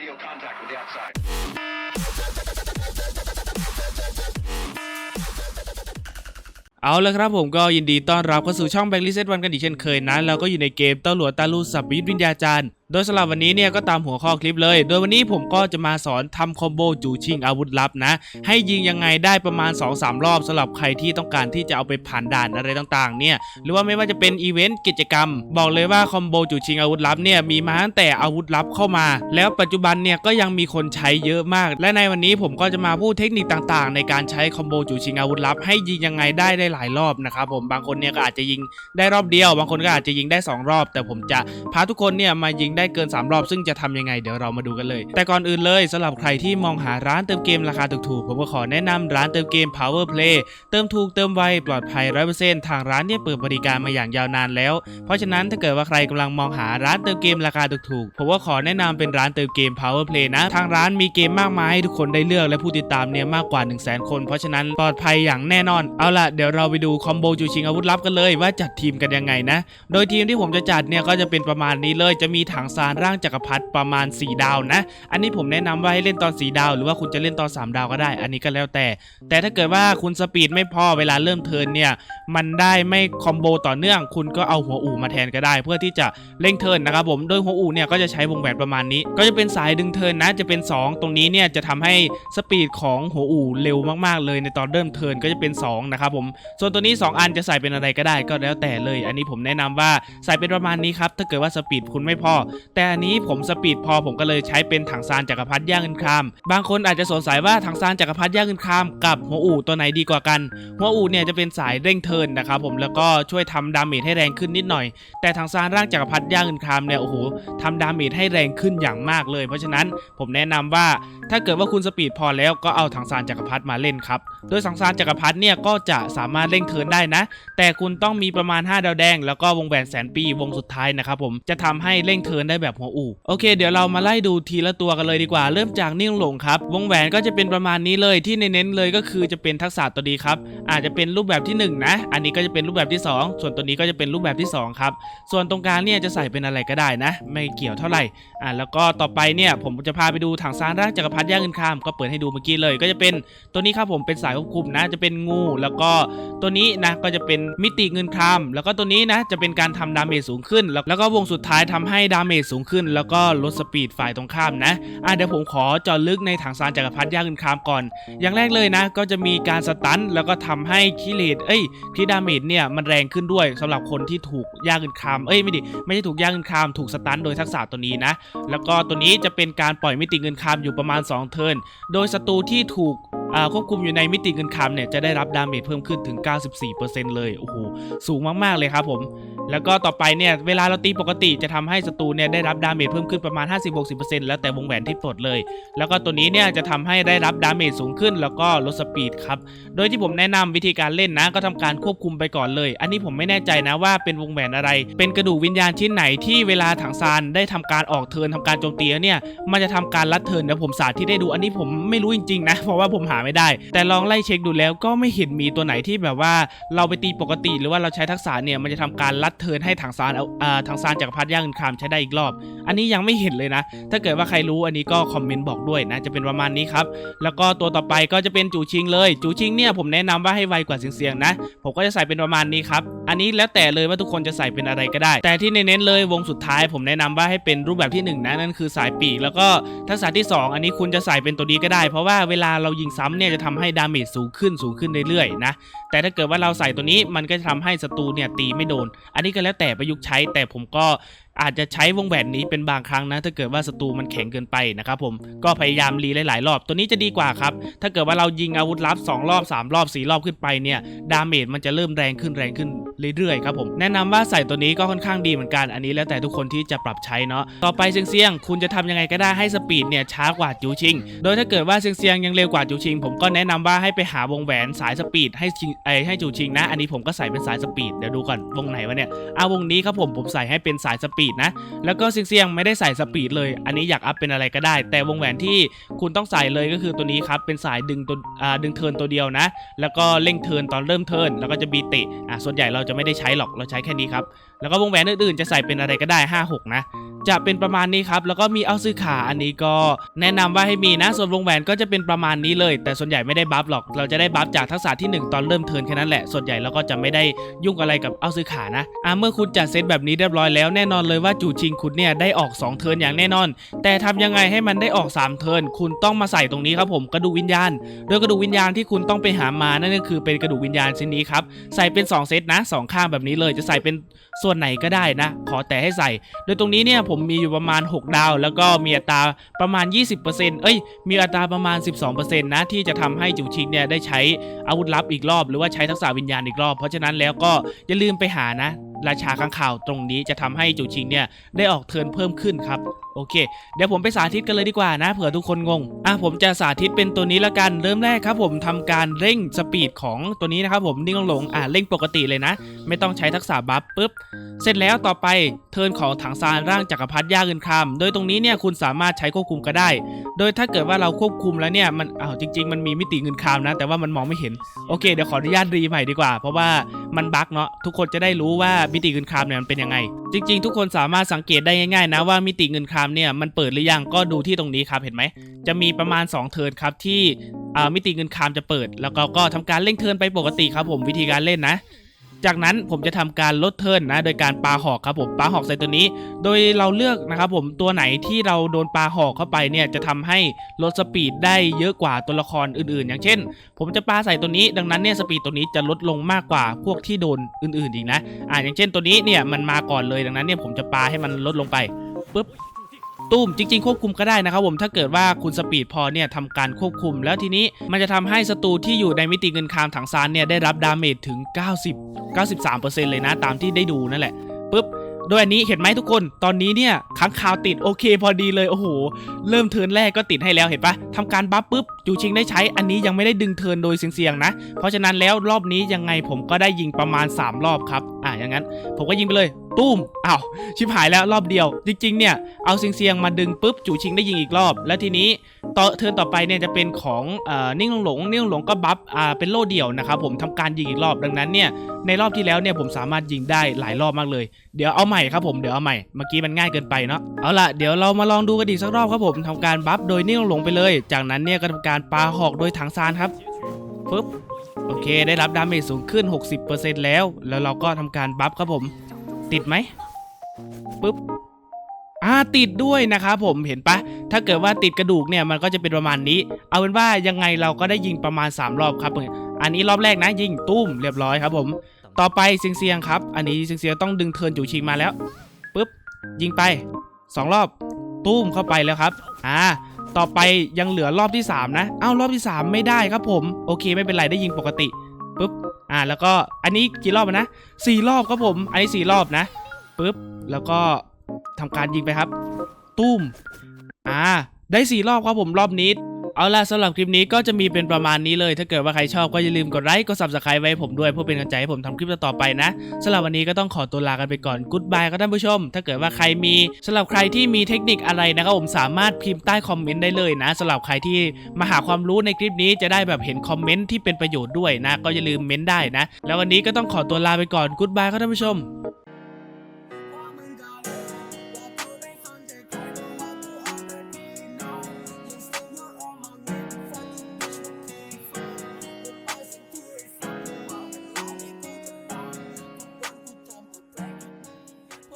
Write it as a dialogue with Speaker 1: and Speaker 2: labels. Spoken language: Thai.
Speaker 1: radio contact with the outside.
Speaker 2: เอาละครับผมก็ยินดีต้อนรับเข้าสู่ช่องแบงค์ลิเซตวันกันอีกเช่นเคยนะเราก็อยู่ในเกมเต้าหลวตาลูสับวิทวิญญาจารย์ โดยสำหรับวันนี้เนี่ยก็ตามหัวข้อคลิปเลย โดยวันนี้ผมก็จะมาสอนทำคอมโบจูชิงอาวุธลับนะ ให้ยิงยังไงได้ประมาณ 2-3 รอบสำหรับใครที่ต้องการที่จะเอาไปผ่านด่านอะไรต่างๆ เนี่ย หรือว่าไม่ว่าจะเป็นอีเวนต์กิจกรรม บอกเลยว่าคอมโบจูชิงอาวุธลับเนี่ยมีมาตั้งแต่อาวุธลับเข้ามา แล้วปัจจุบันเนี่ยก็ยังมีคนใช้เยอะมาก และในวันนี้ผมก็จะมาพูดเทคนิคต่างๆ ในการใช้คอมโบจูชิงอาวุธลับ ให้ยิงยังไงได้ได้หลายรอบนะครับผมบางคนเนี่ยก็อาจจะยิงได้รอบเดียว บางคนก็อาจจะยิงได้สองรอบ แต่ผมจะพาทุกคนเนี่ยมายิงได้เกินสามรอบซึ่งจะทำยังไงเดี๋ยวเรามาดูกันเลย แต่ก่อนอื่นเลยสำหรับใครที่มองหาร้านเติมเกมราคาถูกๆผมก็ขอแนะนำร้านเติมเกม Power Play เติมถูกเติมไวปลอดภัย100%ทางร้านเนี่ยเปิดบริการมาอย่างยาวนานแล้ว เพราะฉะนั้นถ้าเกิดว่าใครกำลังมองหาร้านเติมเกมราคาถูกๆผมก็ขอแนะนำเป็นร้านเติมเกม Power Play นะ ทางร้านมีเกมมากมายให้ทุกคนได้เลือกและผู้ติดตามเนี่ยมากกว่า 1 0 0 0 0 0คน เพราะฉะนั้นปลอดภัยอย่างแน่นอน เอาล่ะเดี๋ยวเราไปดูคอมโบจูชิงอาวุธลับกันเลยว่าจัดทีมกันยังไงนะ โดยทีมที่ผมจะจัดเนี่ยก็จะเป็นประมาณนี้เลยจะมีถังซานร่างจักรพรรดิประมาณ 4 ดาวนะ อันนี้ผมแนะนำว่าให้เล่นตอน 4 ดาว หรือว่าคุณจะเล่นตอน 3 ดาวก็ได้ อันนี้ก็แล้วแต่ แต่ถ้าเกิดว่าคุณสปีดไม่พอเวลาเริ่มเทิร์นเนี่ย มันได้ไม่คอมโบต่อเนื่อง คุณก็เอาหัวอู่มาแทนก็ได้ เพื่อที่จะเร่งเทิร์นนะครับผม โดยหัวอู่เนี่ยก็จะใช้วงแหวนประมาณนี้ ก็จะเป็นสายดึงเทิร์นนะ จะเป็น 2 ตรงนี้เนี่ยจะทำให้สปีดของหัวอู่เร็วมากๆ เลยในตอนเริ่มเทิร์นก็จะเป็น 2 นะครับผม ส่วนตัวนี้ 2 อันจะใส่เป็นอะไรก็ได้ก็แล้วแต่เลย อันนี้ผมแนะนำว่าใส่เป็นประมาณนี้ครับ ถ้าเกิดว่าสปีดคุณไม่พอแต่อันนี้ผมสปีดพอผมก็เลยใช้เป็นถังซานจักรพรรดิย่างเงินคราม บางคนอาจจะสงสัยว่าถังซานจักรพรรดิย่างเงินครามกับหัวอู่ตัวไหนดีกว่ากัน หัวอู่เนี่ยจะเป็นสายเร่งเทินนะครับผมแล้วก็ช่วยทำดาเมจให้แรงขึ้นนิดหน่อย แต่ถังซานร่างจักรพรรดิย่างเงินครามเนี่ยโอ้โหทำดาเมจให้แรงขึ้นอย่างมากเลย เพราะฉะนั้นผมแนะนำว่าถ้าเกิดว่าคุณสปีดพอแล้วก็เอาถังซานจักรพรรดิมาเล่นครับโดยถังซานจักรพรรดิเนี่ยก็จะสามารถเร่งเทินได้นะ แต่คุณต้องมีประมาณ 5 ดาวแดง แล้วก็วงแหวนแสนปีวงสุดท้ายนะครับผมจะทำให้เร่งเทินได้แบบหัวอู่โอเค เดี๋ยวเรามาไล่ดูทีละตัวกันเลยดีกว่า เริ่มจากนิ่งหลงครับ วงแหวนก็จะเป็นประมาณนี้เลยที่เน้นๆเลยก็คือจะเป็นทักษะตัวดีครับ อาจจะเป็นรูปแบบที่หนึ่งนะ อันนี้ก็จะเป็นรูปแบบที่สองส่วนตัวนี้ก็จะเป็นรูปแบบที่สองครับส่วนตรงกลางเนี่ยจะใส่เป็นอะไรก็ได้นะ ไม่เกี่ยวเท่าไหร่อ่าแล้วก็ต่อไปเนี่ยผมจะพาไปดูถังซานร่างจักรพรรดิย่างเงินคามก็เปิดให้ดูเมื่อกี้เลย ก็จะเป็นตัวนี้ครับผมเป็นสายควบคุมนะ จะเป็นงู แล้วก็ตัวนี้นะก็จะเป็นมิติเงินคามแล้วก็ตัวนี้นะจะเป็นการทำดาเมจสูงขึ้น แล้วก็วงสุดท้ายทำให้ดาเมจสูงขึ้น แล้วก็ลดสปีดฝ่ายตรงข้ามนะอะเดี๋ยวผมขอจาะลึกในถังซานจักรพรรดิย่างเงินคามก่อน อย่างแรกเลยนะ ก็จะมีการสตันแล้วก็ทำให้คิเลตเอ้ยคิดาเมจเนี่ยมันแรงขึ้นด้วยสำหรับคนที่ถูกย่างเงินคามเอ้ยไม่ดิไม่ใช่ถูกย่างเงินคามถูกสตันโดยทักษะตัวนี้นะ แล้วก็ตัวนี้จะเป็นการปล่อยมิติเงินคามอยู่ประมาณ 2 เทิร์นโดยศัตรูที่ถูก ควบคุมอยู่ในมิติเงินคามเนี่ยจะได้รับดาเมจเพิ่มขึ้นถึง 94%เลย โอ้โห สูงมาก ๆ เลยครับผม แล้วก็ต่อไปเนี่ยเวลาเราตีปกติจะทำให้ศัตรูเนี่ยได้รับดาเมจเพิ่มขึ้นประมาณ 50-60%แล้วแต่วงแหวนที่ปลดเลย แล้วก็ตัวนี้เนี่ยจะทำให้ได้รับดาเมจสูงขึ้น แล้วก็ลดสปีดครับ โดยที่ผมแนะนำวิธีการเล่นนะ ก็ทำการควบคุมไปก่อนเลย อันนี้ผมไม่แน่ใจนะว่าเป็นวงแหวนอะไร เป็นกระดูกวิญญาณชิ้นไหนที่เวลาถังซานได้ทำการออกเทินทำการโจมตีแล้วเนี่ย มันจะทำการลัดเทินเดี๋ยวผมสาธิตได้ดู อันนี้ผมไม่รู้จริงๆนะ เพราะว่าผมหาไม่ได้ แต่ลองไล่เช็คดูแล้วก็ไม่เห็นมีตัวไหนที่แบบว่าเราไปตีปกติหรือว่าเราใช้ทักษะเนี่ยมันจะทำการลัดเทินให้ถังซานเอาอ่าถังซานจักพรรดิย่างเงินคามใช้ได้อีกรอบ อันนี้ยังไม่เห็นเลยนะ ถ้าเกิดว่าใครรู้อันนี้ก็คอมเมนต์บอกด้วยนะจะเป็นประมาณนี้ครับแล้วก็ตัวต่อไปก็จะเป็นจูชิงเลย จูชิงเนี่ยผมแนะนำว่าให้ไวกว่าเสียงๆนะ ผมก็จะใส่เป็นประมาณนี้ครับอันนี้แล้วแต่เลยว่าทุกคนจะใส่เป็นอะไรก็ได้ แต่ที่เน้นเลยวงสุดท้ายผมแนะนำว่าให้เป็นรูปแบบที่หนึ่งนะนั่นคือสายปีกแล้วก็ทักษะที่สองอันนี้คุณจะใส่เป็นตัวนี้ก็ได้ เพราะว่าเวลาเรายิงซ้ำเนี่ยจะทำให้ดาเมจสูงขึ้นสูงขึ้นเรื่อยๆนะแต่ถ้าเกิดว่าเราใส่ตัวนี้มันก็จะทำให้ศัตรูเนี่ยตีไม่โดน อันนี้ก็แล้วแต่ประยุกต์ใช้แต่ผมก็ อาจจะใช้วงแหวนนี้เป็นบางครั้งนะ ถ้าเกิดว่าศัตรูมันแข็งเกินไปนะครับผมก็พยายามรีหลายๆ รอบ ตัวนี้จะดีกว่าครับ ถ้าเกิดว่าเรายิงอาวุธลับ 2 รอบ 3 รอบ 4 รอบขึ้นไปเนี่ยดาเมจมันจะเริ่มแรงขึ้นแรงขึ้นเรื่อยๆครับผมแนะนำว่าใส่ตัวนี้ก็ค่อนข้างดีเหมือนกันอันนี้แล้วแต่ทุกคนที่จะปรับใช้เนาะต่อไปเซียงๆคุณจะทำยังไงก็ได้ให้สปีดเนี่ยช้ากว่าจูชิง โดยถ้าเกิดว่าเซียงๆยังเร็วกว่าจูชิง ผมก็แนะนำว่าให้ไปหาวงแหวนสายสปีดให้ชิงไอให้จูชิงนะ อันนี้ผมก็ใส่เป็นสายสปีดเดี๋ยวดูก่อนวงไหนวะเนี่ยเอาวงนี้ครับผมผมใส่ให้เป็นสายสปีดนะ แล้วก็เซียงไม่ได้ใส่สปีดเลย อันนี้อยากอัพเป็นอะไรก็ได้ แต่วงแหวนที่คุณต้องใส่เลยก็คือตัวนี้ครับ เป็นสายดึงตัวดึงเทินตัวเดียวนะ แล้วก็เร่งเทินตอนเริ่มเทินแล้วก็จะบีเตะอะส่วนใหญ่เราจะไม่ได้ใช้หรอกเราใช้แค่นี้ครับแล้วก็วงแหวนอื่นๆจะใส่เป็นอะไรก็ได้ 5 6 นะจะเป็นประมาณนี้ครับ แล้วก็มีเอาซื้อขาอันนี้ก็แนะนำว่าให้มีนะ ส่วนวงแหวนก็จะเป็นประมาณนี้เลย แต่ส่วนใหญ่ไม่ได้บัฟหรอก เราจะได้บัฟจากทักษะที่ 1 ตอนเริ่มเทินแค่นั้นแหละ ส่วนใหญ่เราก็จะไม่ได้ยุ่งอะไรกับเอาซื้อขานะอะเมื่อคุณจัดเซตแบบนี้เรียบร้อยแล้วแน่นอนเลยว่าจู่ชิงคุณเนี่ยได้ออก 2 เทินอย่างแน่นอน แต่ทำยังไงให้มันได้ออก 3 เทินคุณต้องมาใส่ตรงนี้ครับผมกระดูกวิญญาณโดยกระดูกวิญญาณที่คุณต้องไปหามานั่นก็คือเป็นกระดูกวิญญาณชิ้นนี้ครับใส่เป็น 2 เซตนะสองข้างแบบนี้เลยจะใส่เป็นส่วนไหนก็ได้นะ ขอแต่ให้ใส่ โดยตรงนี้เนี่ยผมมีอยู่ประมาณ 6 ดาว แล้วก็มีอัตราประมาณ 20%เอ้ย มีอัตราประมาณ 12%นะที่จะทำให้จูชิงเนี่ยได้ใช้อาวุธลับอีกรอบ หรือว่าใช้ทักษะวิญญาณอีกรอบ เพราะฉะนั้นแล้วก็อย่าลืมไปหานะราชาข้างข่าวตรงนี้จะทำให้จูชิงเนี่ยได้ออกเทินเพิ่มขึ้นครับโอเค เดี๋ยวผมไปสาธิตกันเลยดีกว่านะเผื่อทุกคนงงอะผมจะสาธิตเป็นตัวนี้ละกันเริ่มแรกครับ ผมทำการเร่งสปีดของตัวนี้นะครับผมนิ่งลงอะเร่งปกติเลยนะ ไม่ต้องใช้ทักษะบัฟปุ๊บ เสร็จแล้วต่อไปเทิร์นของถังซานร่างจักรพรรดิย่าเงินคำโดยตรงนี้เนี่ยคุณสามารถใช้ควบคุมก็ได้ โดยถ้าเกิดว่าเราควบคุมแล้วเนี่ยมันอ้าวจริง ๆ มันมีมิติเงินคำนะ แต่ว่ามันมองไม่เห็นโอเคเดี๋ยวขออนุญาตรีใหม่ดีกว่า เพราะว่ามันบั๊กเนาะทุกคนจะได้รู้ว่ามิติเงินคำเนี่ยมันเป็นยังไง จริง ๆ ทุกคนสามารถสังเกตได้ง่ายๆนะว่ามิติเงินคำเนี่ยมันเปิดหรือยังก็ดูที่ตรงนี้ครับเห็นไหมจะมีประมาณ 2 เทิร์นครับที่อ่ามิติเงินคามจะเปิด แล้วก็ก็ทำการเร่งเทิร์นไปปกติครับผมวิธีการเล่นนะ จากนั้นผมจะทำการลดเทิร์นนะ โดยการปาหอกครับผมปาหอกใส่ตัวนี้ โดยเราเลือกนะครับผมตัวไหนที่เราโดนปาหอกเข้าไปเนี่ยจะทำให้ลดสปีดได้เยอะกว่าตัวละครอื่นๆ อย่างเช่น ผมจะปาใส่ตัวนี้ ดังนั้นเนี่ยสปีดตัวนี้จะลดลงมากกว่าพวกที่โดนอื่นๆอีกนะอ่าอย่างเช่นตัวนี้เนี่ยมันมาก่อนเลยดังนั้นเนี่ยผมจะปาให้มันลดลงไปปุ๊บ ตุ้มจริง ๆ ควบคุมก็ได้นะครับผมถ้าเกิดว่าคุณสปีดพอเนี่ยทำการควบคุม แล้วทีนี้มันจะทำให้ศัตรูที่อยู่ในมิติเงินคามถังซานเนี่ยได้รับดาเมจถึง 90 93%เลยนะตามที่ได้ดูนั่นแหละปุ๊บโดยอันนี้เห็นไหมทุกคนตอนนี้เนี่ยค้างคาวติดโอเคพอดีเลยโอ้โห เริ่มเทินแรกก็ติดให้แล้วเห็นปะทำการบัฟปุ๊บจูชิงได้ใช้อันนี้ยังไม่ได้ดึงเทินโดยเสี่ยงๆนะ เพราะฉะนั้นแล้วรอบนี้ยังไงผมก็ได้ยิงประมาณ 3 รอบครับ อะอย่างนั้น ผมก็ยิงไปเลย ตุ้มอ้าวชิบหายแล้วรอบเดียว จริงๆเนี่ยเอาเสียงๆมาดึงปุ๊บจู่ชิงได้ยิงอีกรอบ แล้วทีนี้ต่อเทิร์นต่อไปเนี่ยจะเป็นของเออนิ่งหลงหลงนิ่งหลงก็บัฟอ่าเป็นโล่เดี่ยวนะครับผมทำการยิงอีกรอบดังนั้นเนี่ยในรอบที่แล้วเนี่ยผมสามารถยิงได้หลายรอบมากเลย เดี๋ยวเอาใหม่ครับผมเดี๋ยวเอาใหม่เมื่อกี้มันง่ายเกินไปเนาะเอาล่ะเดี๋ยวเรามาลองดูกันอีกสักรอบครับผมทำการบัฟโดยนิ่งหลงหลงไปเลย จากนั้นเนี่ยก็ทำการปาหอกโดยถังซานครับปึ๊บโอเค ได้รับดาเมจสูงขึ้น 60%แล้ว แล้วเราก็ทำการบัฟครับผม ติดไหมปุ๊บอ่าติดด้วยนะครับผมเห็นปะถ้าเกิดว่าติดกระดูกเนี่ยมันก็จะเป็นประมาณนี้ เอาเป็นว่ายังไงเราก็ได้ยิงประมาณ 3 รอบครับอันนี้รอบแรกนะยิงตุ้มเรียบร้อยครับผม ต่อไปเซียงเซียงครับ อันนี้เซียงเซียงต้องดึงเทินจู่ชิงมาแล้วปุ๊บยิงไป 2 รอบตุ้มเข้าไปแล้วครับอ่าต่อไปยังเหลือรอบที่ 3 นะ เอ้ารอบที่ 3 ไม่ได้ครับผม โอเคไม่เป็นไรได้ยิงปกติ ปุ๊บอ่าแล้วก็อันนี้กี่รอบนะสี่รอบครับผม อันนี้สี่รอบนะปุ๊บแล้วก็ทำการยิงไปครับ ตุ้มอ่าได้สี่รอบครับผมรอบนี้ เอาล่ะสำหรับคลิปนี้ก็จะมีเป็นประมาณนี้เลย ถ้าเกิดว่าใครชอบก็อย่าลืมกดไลค์กด subscribe ไว้ผมด้วยเพื่อเป็นกำลังใจให้ผมทำคลิปต่อไปนะสำหรับวันนี้ก็ต้องขอตัวลากันไปก่อนกู๊ดบายครับท่านผู้ชม ถ้าเกิดว่าใครมีสำหรับใครที่มีเทคนิคอะไรนะครับผมสามารถพิมพ์ใต้คอมเมนต์ได้เลยนะสำหรับใครที่มาหาความรู้ในคลิปนี้จะได้แบบเห็นคอมเมนต์ที่เป็นประโยชน์ด้วยนะ ก็อย่าลืมเม้นได้นะ แล้ววันนี้ก็ต้องขอตัวลาไปก่อนกู๊ดบายครับท่านผู้ชม